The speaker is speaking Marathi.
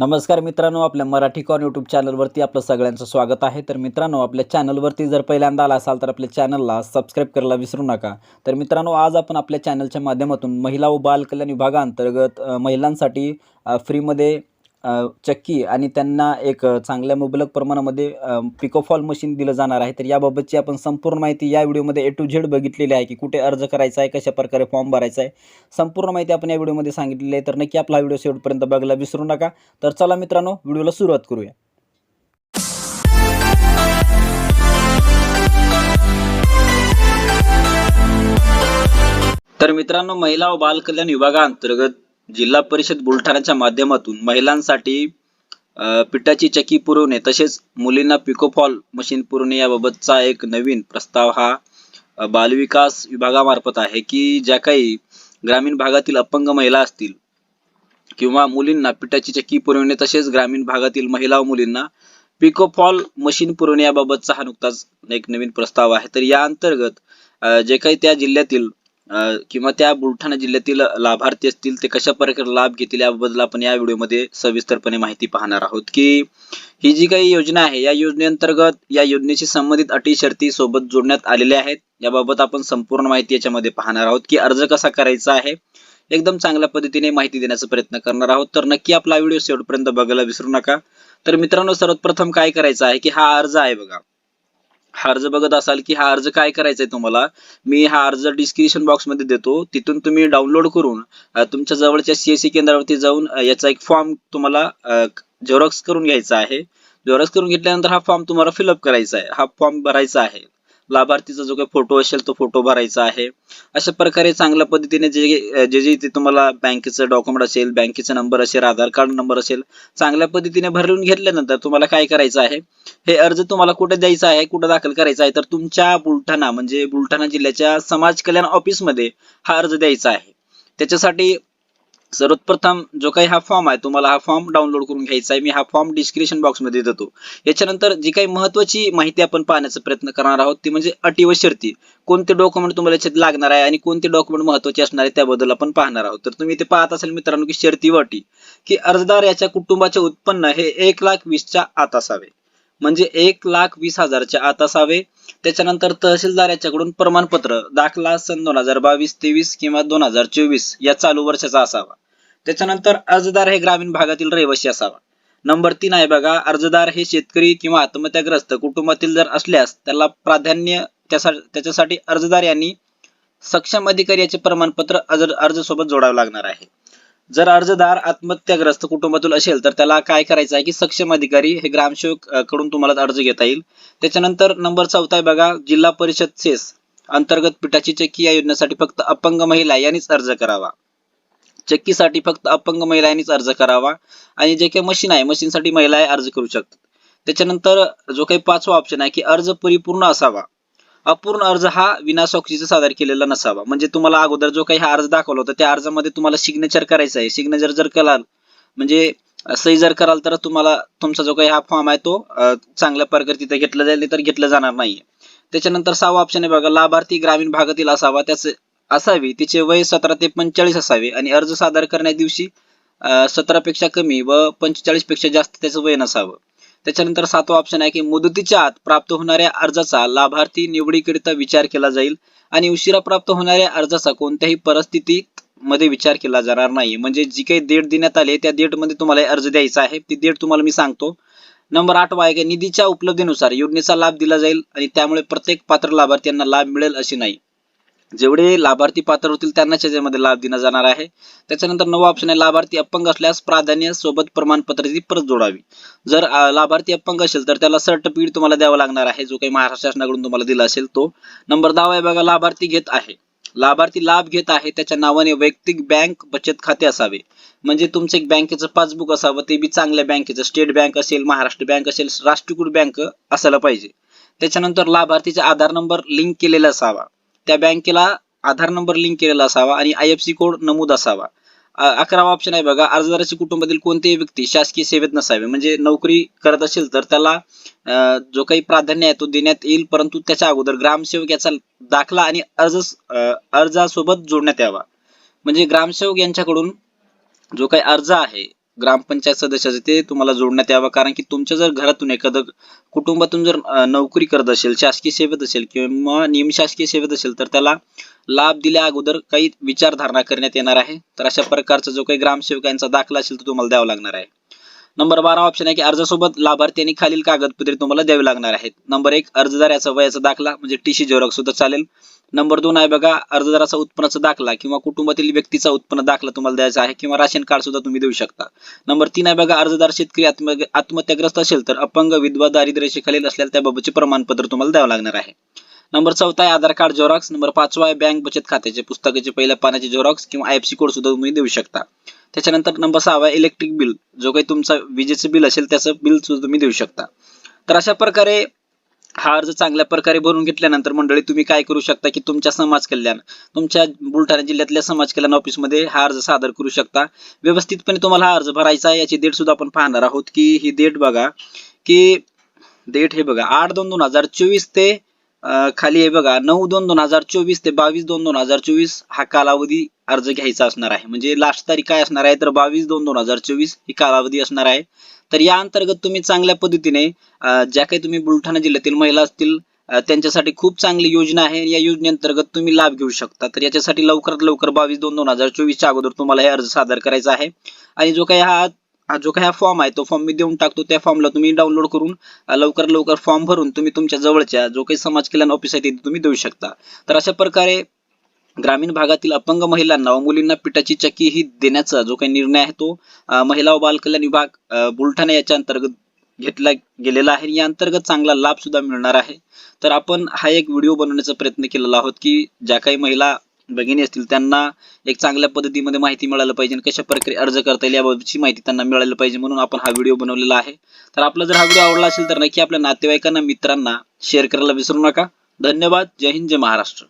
नमस्कार मित्रांनो आपल्या मराठी कॉन यूट्यूब चॅनलवरती आपलं सगळ्यांचं स्वागत आहे. तर मित्रांनो आपल्या चॅनलवरती जर पहिल्यांदा आला असाल तर आपल्या चॅनलला सबस्क्राईब करायला विसरू नका. तर मित्रांनो आज आपण आपल्या चॅनलच्या माध्यमातून महिला व बालकल्याण विभागांतर्गत विभागाअंतर्गत महिलांसाठी फ्रीमध्ये चक्की आणि त्यांना एक चांगल्या मुबलक प्रमाणामध्ये पिकोफॉल मशीन दिलं जाणार आहे. तर याबाबतची आपण संपूर्ण माहिती या व्हिडिओमध्ये ए टू झेड बघितलेली आहे की कुठे अर्ज करायचा आहे कशा प्रकारे फॉर्म भरायचा आहे. संपूर्ण माहिती आपण या व्हिडिओमध्ये सांगितलेली आहे. तर नक्की आपला व्हिडिओ शेवटपर्यंत बघायला विसरू नका. तर चला मित्रांनो व्हिडिओला सुरुवात करूया. तर मित्रांनो महिला व बाल कल्याण विभागाअंतर्गत जिल्हा परिषद बुलढाण्याच्या माध्यमातून महिलांसाठी पिठाची चक्की पुरवणे तसेच मुलींना पिकोफॉल मशीन पुरवणे याबाबतचा एक नवीन प्रस्ताव हा बालविकास विभागामार्फत आहे की ज्या काही ग्रामीण भागातील अपंग महिला असतील किंवा मुलींना पिठाची चक्की पुरवणे तसेच ग्रामीण भागातील महिला व मुलींना पिकोफॉल मशीन पुरवणे याबाबतचा हा नुकताच एक नवीन प्रस्ताव आहे. तर या अंतर्गत जे काही त्या जिल्ह्यातील किंवा त्या बुलढाणा जिल्ह्यातील लाभार्थी असतील ते कशा प्रकारे लाभ घेतील याबद्दल आपण या व्हिडिओमध्ये सविस्तरपणे माहिती पाहणार आहोत. की ही जी काही योजना आहे या योजनेअंतर्गत या योजनेशी संबंधित अटी शर्ती सोबत जोडण्यात आलेल्या आहेत. याबाबत आपण संपूर्ण माहिती याच्यामध्ये पाहणार आहोत की अर्ज कसा करायचा आहे. एकदम चांगल्या पद्धतीने माहिती देण्याचा प्रयत्न करणार आहोत. तर नक्की आपला व्हिडिओ शेवटपर्यंत बघायला विसरू नका. तर मित्रांनो सर्वात प्रथम काय करायचं आहे की हा अर्ज आहे बघा. हा अर्ज बघत असाल की हा अर्ज काय करायचा आहे तुम्हाला मी हा अर्ज डिस्क्रिप्शन बॉक्समध्ये देतो. तिथून तुम्ही डाउनलोड करून तुमच्या जवळच्या सीएससी केंद्रावरती जाऊन याचा एक फॉर्म तुम्हाला झेरॉक्स करून घ्यायचा आहे. झेरॉक्स करून घेतल्यानंतर हा फॉर्म तुम्हाला फिलअप करायचा आहे. हा फॉर्म भरायचा आहे. लाभार्थीचा जो काही फोटो असेल तो फोटो भरायचा आहे. अशा प्रकारे चांगल्या पद्धतीने जे जे जे तुम्हाला बँकेचं डॉक्युमेंट असेल बँकेचा नंबर असेल आधार कार्ड नंबर असेल चांगल्या पद्धतीने भरून घेतल्यानंतर तुम्हाला काय करायचं आहे? हे अर्ज तुम्हाला कुठे द्यायचा आहे कुठे दाखल करायचा आहे तर तुमच्या बुलढाणा म्हणजे बुलढाणा जिल्ह्याच्या समाज कल्याण ऑफिसमध्ये हा अर्ज द्यायचा आहे. त्याच्यासाठी सर्वप्रथम जो काही हा फॉर्म आहे तुम्हाला हा फॉर्म डाउनलोड करून घ्यायचा आहे. मी हा फॉर्म डिस्क्रिप्शन बॉक्समध्ये देतो. याच्यानंतर जी काही महत्वाची माहिती आपण पाहण्याचा प्रयत्न करणार आहोत ती म्हणजे अटी व शर्ती. कोणते डॉक्युमेंट तुम्हाला याच्यात लागणार आहे आणि कोणते डॉक्युमेंट महत्त्वाचे असणार आहे त्याबद्दल आपण पाहणार आहोत. तर तुम्ही इथे पाहत असाल मित्रांनो की शर्ती व अटी. की अर्जदार याच्या कुटुंबाचे उत्पन्न हे एक लाख वीसच्या आत असावे. म्हणजे एक लाख वीस हजारच्या आत असावे. त्याच्यानंतर तहसीलदार याच्याकडून प्रमाणपत्र दाखला सन दोन हजार बावीस तेवीस किंवा दोन हजार चोवीस या चालू वर्षाचा असावा. त्याच्यानंतर अर्जदार हे ग्रामीण भागातील रहिवासी असावा. नंबर तीन आहे बघा अर्जदार हे शेतकरी किंवा आत्महत्याग्रस्त कुटुंबातील जर असल्यास त्याला प्राधान्य त्याच्यासाठी अर्जदार यांनी सक्षम अधिकारी याचे प्रमाणपत्र अर्ज सोबत जोडावे लागणार आहे. जर अर्जदार आत्महत्याग्रस्त कुटुंबातील असेल तर त्याला काय करायचं आहे की सक्षम अधिकारी हे ग्रामसेवककडून तुम्हाला अर्ज घेता येईल. त्याच्यानंतर नंबर चौथा आहे बघा जिल्हा परिषद सेस अंतर्गत पिठाची चक्की या योजनेसाठी फक्त अपंग महिला यांनीच अर्ज करावा. चक्कीसाठी फक्त अपंग महिलांनीच अर्ज करावा आणि जे काही मशीन आहे मशीनसाठी महिला अर्ज करू शकतात. त्याच्यानंतर जो काही पाचवा ऑप्शन आहे की अर्ज परिपूर्ण असावा. अपूर्ण अर्ज हा विनासाक्षीचा सादर केलेला नसावा. म्हणजे तुम्हाला अगोदर जो काही हा अर्ज दाखवला होता त्या अर्जामध्ये तुम्हाला सिग्नेचर करायचं आहे. सिग्नेचर जर कराल म्हणजे सही जर कराल तर तुम्हाला तुमचा जो काही हा फॉर्म आहे तो चांगल्या प्रकारे तिथे घेतला जाईल तर घेतला जाणार नाहीये. त्याच्यानंतर सहावा ऑप्शन आहे बघा लाभार्थी ग्रामीण भागातील असावा. त्याचे असावी तिचे वय सतरा ते पंचेचाळीस असावे आणि अर्ज सादर करण्या दिवशी सतरा पेक्षा कमी व पंचेचाळीसपेक्षा जास्त त्याचं वय नसावं. त्याच्यानंतर सातवा ऑप्शन आहे की मुदतीच्या आत प्राप्त होणाऱ्या अर्जाचा लाभार्थी निवडीकरिता विचार केला जाईल आणि उशिरा प्राप्त होणाऱ्या अर्जाचा कोणत्याही परिस्थितीत मध्ये विचार केला जाणार नाही म्हणजे जी काही डेट देण्यात आली त्या डेटमध्ये तुम्हाला अर्ज द्यायचा आहे. ती डेट तुम्हाला मी सांगतो. नंबर आठवा आहे की निधीच्या उपलब्धीनुसार योजनेचा लाभ दिला जाईल आणि त्यामुळे प्रत्येक पात्र लाभार्थ्यांना लाभ मिळेल असे नाही. जेवढे लाभार्थी पात्र होतील त्यांनाच याच्यामध्ये लाभ दिला जाणार आहे. त्याच्यानंतर नवा ऑप्शन आहे लाभार्थी अपंग असल्यास प्राधान्य सोबत प्रमाणपत्राची परत जोडावी. जर लाभार्थी अपंग असेल तर त्याला सर्टिफिकेट तुम्हाला द्यावं लागणार आहे जो काही महाराष्ट्र शासनाकडून तुम्हाला दिला असेल तो. नंबर दहा आहे बघा लाभार्थी घेत आहे. लाभार्थी लाभ घेत आहे त्याच्या नावाने वैयक्तिक बँक बचत खाते असावे. म्हणजे तुमचं एक बँकेचं पासबुक असावं ते बी चांगल्या बँकेचं स्टेट बँक असेल महाराष्ट्र बँक असेल राष्ट्रीयकृत बँक असायला पाहिजे. त्याच्यानंतर लाभार्थीचा आधार नंबर लिंक केलेला असावा. त्या बँकेला आधार नंबर लिंक केलेला असावा आणि आय एफ सी कोड नमूद असावा. अकरावा ऑप्शन आहे बघा. अर्जदाराच्या कुटुंबातील कोणतीही व्यक्ती शासकीय सेवेत नसावे. म्हणजे नोकरी करत असेल तर त्याला जो काही प्राधान्य आहे तो देण्यात येईल परंतु त्याच्या अगोदर ग्रामसेवक याचा दाखला आणि अर्ज अर्जासोबत जोडण्यात यावा. म्हणजे ग्रामसेवक यांच्याकडून जो काही अर्ज आहे ग्रामपंचायत सदस्याचं ते तुम्हाला जोडण्यात यावं. कारण की तुमच्या जर घरातून एखादं कुटुंबातून जर नोकरी करत असेल शासकीय सेवेत असेल किंवा निमशासकीय सेवेत असेल तर त्याला लाभ दिल्या अगोदर काही विचारधारणा करण्यात येणार आहे. तर अशा प्रकारचा जो काही ग्रामसेवकांचा दाखला असेल तो तुम्हाला द्यावा लागणार आहे. नंबर बारा ऑप्शन आहे की अर्जासोबत लाभार्थ्यांनी खालील कागदपत्रे तुम्हाला द्यावी लागणार आहेत. नंबर एक अर्जदाराचा वयाचा दाखला म्हणजे टीसी झेरॉक्स सुद्धा चालेल. नंबर दोन आहे बघा अर्जदाराचा उत्पन्नाचा दाखला किंवा कुटुंबातील व्यक्तीचा उत्पन्न दाखला तुम्हाला द्यायचा आहे किंवा राशन कार्ड सुद्धा तुम्ही देऊ शकता. नंबर तीन आहे बघा अर्जदार शेतकरी आत्म आत्महत्याग्रस्त असेल तर अपंग विधवा दारिद्र्य खालील असलेल्या त्याबाबतचे प्रमाणपत्र तुम्हाला द्यावं लागणार आहे. नंबर चौथा आहे आधार कार्ड झेरॉक्स नंबर पाचवा आहे बँक बचत खात्याचे पुस्तकाचे पहिल्या पानाचे झेरॉक्स किंवा आयएफसी कोड सुद्धा तुम्ही देऊ शकता. त्याच्यानंतर नंबर सहावा आहे इलेक्ट्रिक बिल जो काही तुमचा विजेचं बिल असेल त्याचं बिल सुद्धा तुम्ही देऊ शकता. तर अशा प्रकारे हा अर्ज चांगल्या प्रकारे भरून घेतल्यानंतर मंडळी तुम्ही काय करू शकता की तुमच्या समाज कल्याण तुमच्या बुलढाणा जिल्ह्यातल्या समाज कल्याण ऑफिसमध्ये हा अर्ज सादर करू शकता. व्यवस्थितपणे तुम्हाला हा अर्ज भरायचा आहे याची डेट सुद्धा आपण पाहणार आहोत की ही डेट बघा की डेट हे बघा आठ दोन दोन हजार चोवीस ते खाली आहे बघा नऊ दोन दोन हजार चोवीस ते बावीस दोन दोन हजार चोवीस हा कालावधी अर्ज घ्यायचा असणार आहे. म्हणजे लास्ट तारीख काय असणार आहे? तर बावीस दोन दोन हजार चोवीस ही कालावधी असणार आहे. तर या अंतर्गत तुम्ही चांगल्या पद्धतीने ज्या काही तुम्ही बुलढाणा जिल्ह्यातील महिला असतील त्यांच्यासाठी खूप चांगली योजना आहे. या योजनेअंतर्गत तुम्ही लाभ घेऊ शकता. तर याच्यासाठी लवकरात लवकर बावीस दोन दोन हजार चोवीसच्या अगोदर तुम्हाला हे अर्ज सादर करायचा आहे. आणि जो काही हा हा जो काही हा फॉर्म आहे तो फॉर्म मी देऊन टाकतो. त्या फॉर्मला तुम्ही डाउनलोड करून लवकर लवकर फॉर्म भरून तुम्ही तुमच्या जवळच्या जो काही समाज कल्याण ऑफिस आहे तिथे तुम्ही देऊ शकता. तर अशा प्रकारे ग्रामीण भागातील अपंग महिलांना व मुलींना पिठाची चक्की ही देण्याचा जो काही निर्णय आहे तो महिला व बाल कल्याण विभाग बुलढाणा याच्या अंतर्गत घेतला गेलेला आहे. या अंतर्गत चांगला लाभ सुद्धा मिळणार आहे. तर आपण हा एक व्हिडिओ बनवण्याचा प्रयत्न केलेला आहोत की ज्या काही महिला भगिनी असतील त्यांना एक चांगल्या पद्धतीमध्ये माहिती मिळायला पाहिजे आणि कशा प्रकारे अर्ज करता येईल याबाबतची माहिती त्यांना मिळायला पाहिजे म्हणून आपण हा व्हिडिओ बनवलेला आहे. तर आपला जर हा व्हिडिओ आवडला असेल तर नक्की आपल्या नातेवाईकांना मित्रांना शेअर करायला विसरू नका. धन्यवाद. जय हिंद जय महाराष्ट्र.